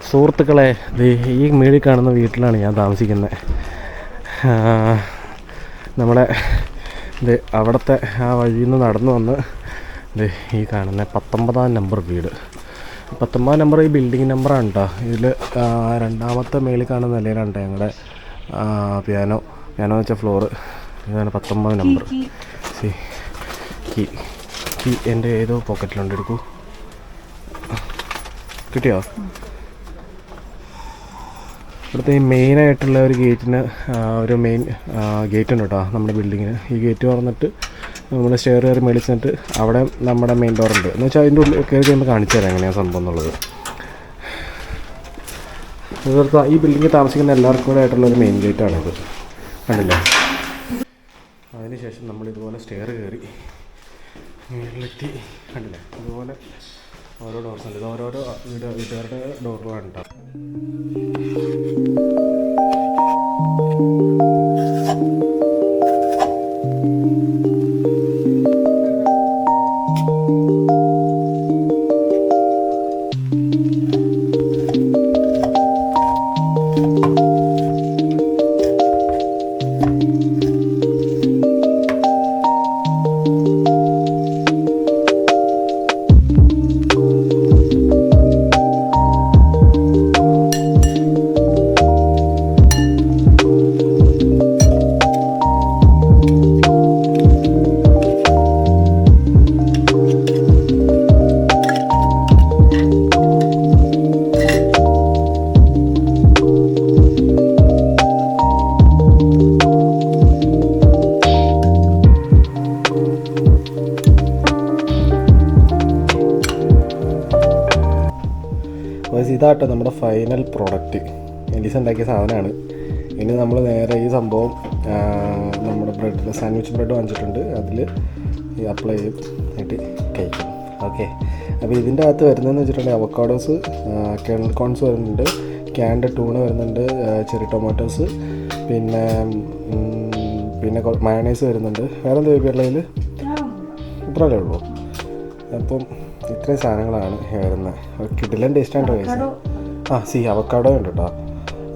സുഹൃത്തുക്കളെ ഈ മേളിൽ കാണുന്ന വീട്ടിലാണ് ഞാൻ താമസിക്കുന്നത്. നമ്മുടെ ഇത് അവിടുത്തെ ആ വഴിയിൽ നിന്ന് നടന്നു വന്ന് ഇത് ഈ കാണുന്ന പത്തൊമ്പതാം നമ്പർ വീട്. പത്തൊമ്പതാം നമ്പർ ഈ ബിൽഡിംഗ് നമ്പറാണ് കേട്ടോ ഇതിൽ രണ്ടാമത്തെ മേളിൽ കാണുന്ന നിലയിലാണ് ഞങ്ങളുടെ പിയാനോ പിയാനോ വെച്ച വെച്ചാൽ ഫ്ലോറ് ഇതാണ് പത്തൊമ്പത് നമ്പർ സി കീ കീ എന്റെ ഏതോ പോക്കറ്റിലുണ്ട് എടുക്കൂ. കിട്ടിയോ? ഇവിടുത്തെ ഈ മെയിനായിട്ടുള്ള ഒരു ഗേറ്റിന് ഒരു മെയിൻ ഗേറ്റ് ഉണ്ട് കേട്ടോ നമ്മുടെ ബിൽഡിങ്ങിന് ഈ ഗേറ്റ് തുറന്നിട്ട് നമ്മൾ സ്റ്റെയർ കയറി മേടിച്ചിട്ട് അവിടെ നമ്മുടെ മെയിൻ ഡോർ ഉണ്ട്. എന്ന് വെച്ചാൽ അതിന്റെ ഉള്ളിൽ കയറി കഴിയുമ്പോൾ കാണിച്ചു തരാം എങ്ങനെയാണ് സംഭവം എന്നുള്ളത്. ഈ ബിൽഡിങ്ങിൽ താമസിക്കുന്ന എല്ലാവർക്കും കൂടെ ആയിട്ടുള്ള ഒരു മെയിൻ ഗേറ്റാണിത് കണ്ടില്ലേ? അതിനുശേഷം നമ്മൾ ഇതുപോലെ സ്റ്റെയർ കയറി മുകളിലെത്തി കണ്ടില്ലേ? ഇതുപോലെ ഓരോ ഡോർസ് ഉണ്ട്. ഇത് ഓരോരോ വീട് വീട്ടുകാരുടെ ഡോറുകളാണ് കേട്ടോ ഫൈനൽ പ്രോഡക്റ്റ് എലീസ് ഉണ്ടാക്കിയ സാധനമാണ്. ഇനി നമ്മൾ നേരെ ഈ സംഭവം നമ്മുടെ ബ്രെഡ് സാൻഡ്വിച്ച് ബ്രെഡ് വാങ്ങിച്ചിട്ടുണ്ട്. അതിൽ അപ്ലൈ ചെയ്തിട്ട് കഴിക്കും ഓക്കെ അപ്പോൾ ഇതിന്റെ അകത്ത് വരുന്നതെന്ന് വെച്ചിട്ടുണ്ടെങ്കിൽ അവക്കാഡോസ് കോൺസ് വരുന്നുണ്ട്. ക്യാൻഡ് ടൂണ് വരുന്നുണ്ട് ചെറി ടൊമാറ്റോസ് പിന്നെ പിന്നെ മയണൈസ് വരുന്നുണ്ട്. വേറെ എന്താ പേരുള്ളതിൽ ഇത്രയല്ലേ ഉള്ളൂ. അപ്പം ഇത്രയും സാധനങ്ങളാണ് വരുന്നത്. കിടിലൻ ടേസ്റ്റാണ് കഴിച്ചത് ആ സി അവക്കാടോ ഉണ്ട് കേട്ടോ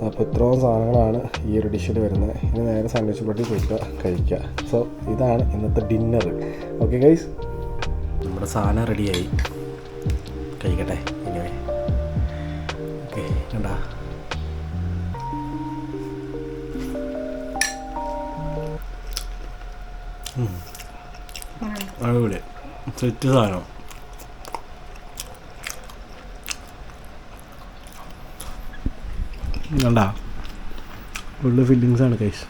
അപ്പോൾ ഇത്രയും സാധനങ്ങളാണ് ഈ ഒരു ഡിഷിൽ വരുന്നത് ഇനി നേരെ സാൻഡ്വിച്ച് ബ്രെഡിൽ പോയിട്ട് കഴിക്കുക സോ ഇതാണ് ഇന്നത്തെ ഡിന്നർ ഓക്കെ ഗൈസ് നമ്മുടെ സാധനം റെഡിയായി കഴിക്കട്ടെ എനിവേ ഓക്കെ കണ്ടാ? അടിപൊളി. സെറ്റ് സാധനം. കണ്ടാ? ഫുള്ള് ഫില്ലിങ്സാണ് കൈസ്